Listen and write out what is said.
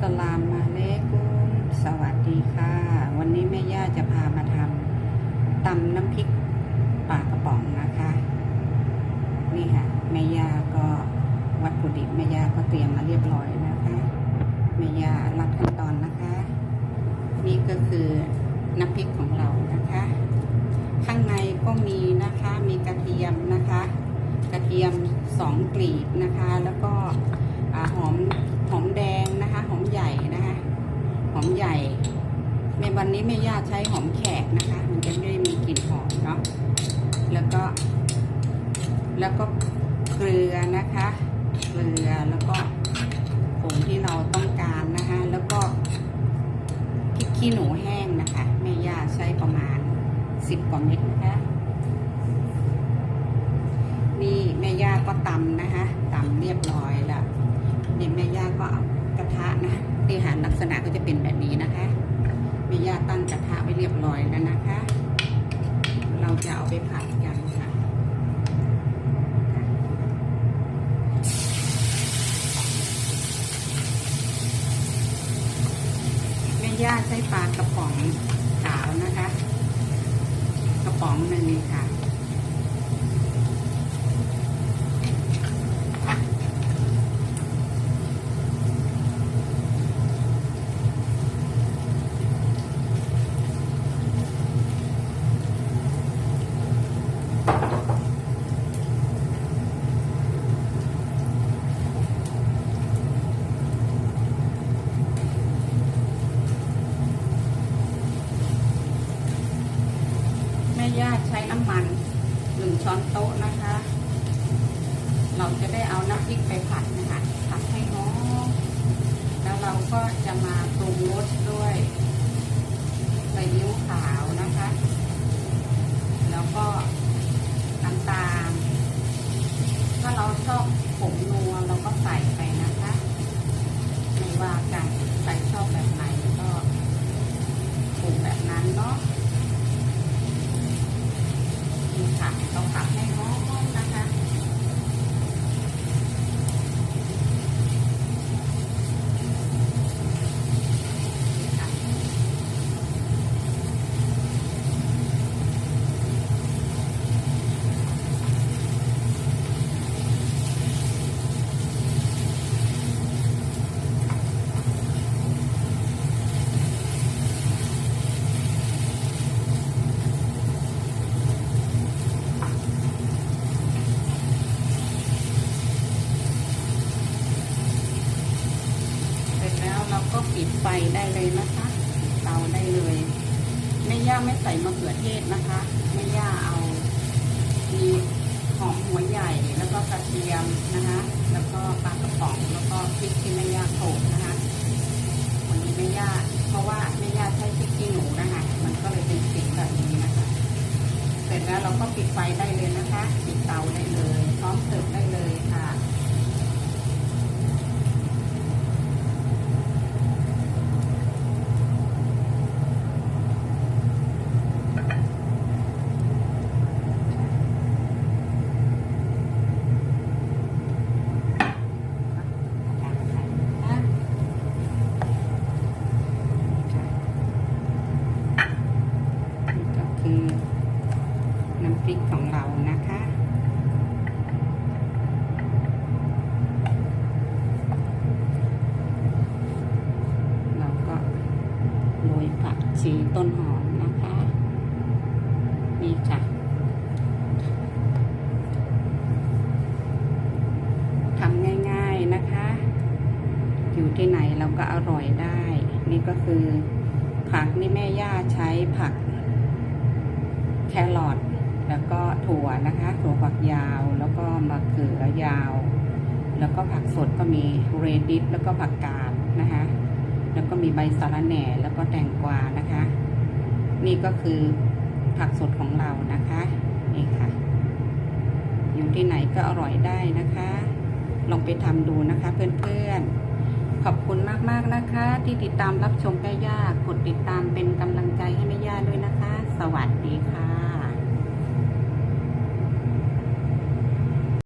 สลามมาเลกุมสวัสดีค่ะ วันนี้แม่ย่าจะพามาทำตำน้ำพริกปลากระป๋องนะคะ นี่ค่ะแม่ย่าก็วัตถุดิบแม่ย่าก็เตรียมมาเรียบร้อยนะคะแม่ย่ารัดขั้นตอนนะคะ นี่ก็คือน้ำพริกของเรานะคะ ข้างในก็มีนะคะมีกระเทียมนะคะ กระเทียมสองกลีบนะคะ นวันนี้แม่ย่าใช้หอมแขกนะคะ มันจะไม่ได้มีกลิ่นหอมเนาะแล้วก็ แล้วก็เกลือนะคะเกลือแล้วก็ผงที่เราต้องการนะคะ แล้วก็พริกขี้หนูแห้งนะคะแม่ย่าใช้ประมาณสิบกว่าเม็ดนะคะนี่แม่ย่าก็ตำนะคะตำเรียบร้อยแล้วนี่แม่ย่าก็เอากระทะนะที่หารลักษณะก็จะเป็นแบบนี้นะคะ แม่ย่าตั้งกระทะไว้เรียบร้อยแล้วนะคะ เราจะเอาไปผัดกันค่ะแม่ย่าใช้ปลากระป๋องขาวนะคะ กระป๋องหนึ่งค่ะ แม่ย่าใช้น้ำมันหนึ่งช้อนโต๊ะนะคะ เราจะได้เอาน้ำพริกไปผัดนะคะ ผัดให้หอมแล้วเราก็จะมาปรุงรสด้วยใส่ยิ้วขาวนะคะ แล้วก็น้ำตาลถ้าเราชอบผงนัวเราก็ใส่ไปนะคะ ไม่ว่ากัน Okay. ปิดไฟได้เลยนะคะปิดเตาได้เลยแม่ย่าไม่ใส่มะเขือเทศนะคะแม่ย่าเอามีหอมหัวใหญ่แล้วก็กระเทียมนะคะ แล้วก็ปลากระป๋องแล้วก็พริกที่แม่ย่าโขลกนะคะวันนี้แม่ย่าเพราะว่าแม่ย่าใช้พริกขี้หนูนะคะ มันก็เลยเป็นสีแบบนี้นะคะ เสร็จแล้วเราก็ปิดไฟได้เลยนะคะ ปิดเตาได้เลย พร้อมเสิร์ฟได้เลยค่ะ นี่ก็คือน้ำพ ริกของเรานะคะ เราก็โรยผักชีต้นหอมนะคะ นี่ค่ะทำง่ายๆนะคะ อยู่ที่ไหนเราก็อร่อยได้ นี่ก็คือผักนี่แม่ย่าใช้ผักแครอท แล้วก็ถั่วนะคะถั่วฝักยาว แล้วก็มะเขือยาว แล้วก็ผักสดก็มีเรดิสแล้วก็ผักกาดนะคะแล้วก็มีใบสะระแหน่แล้วก็แตงกวานะคะ นี่ก็คือผักสดของเรานะคะนี่ค่ะ อยู่ที่ไหนก็อร่อยได้นะคะ ลองไปทำดูนะคะเพื่อนๆ ขอบคุณมากๆนะคะ ที่ติดตามรับชมแม่ย่ากดติดตามเป็นกำลังใจให้แม่ย่าด้วยนะคะ สวัสดีค่ะ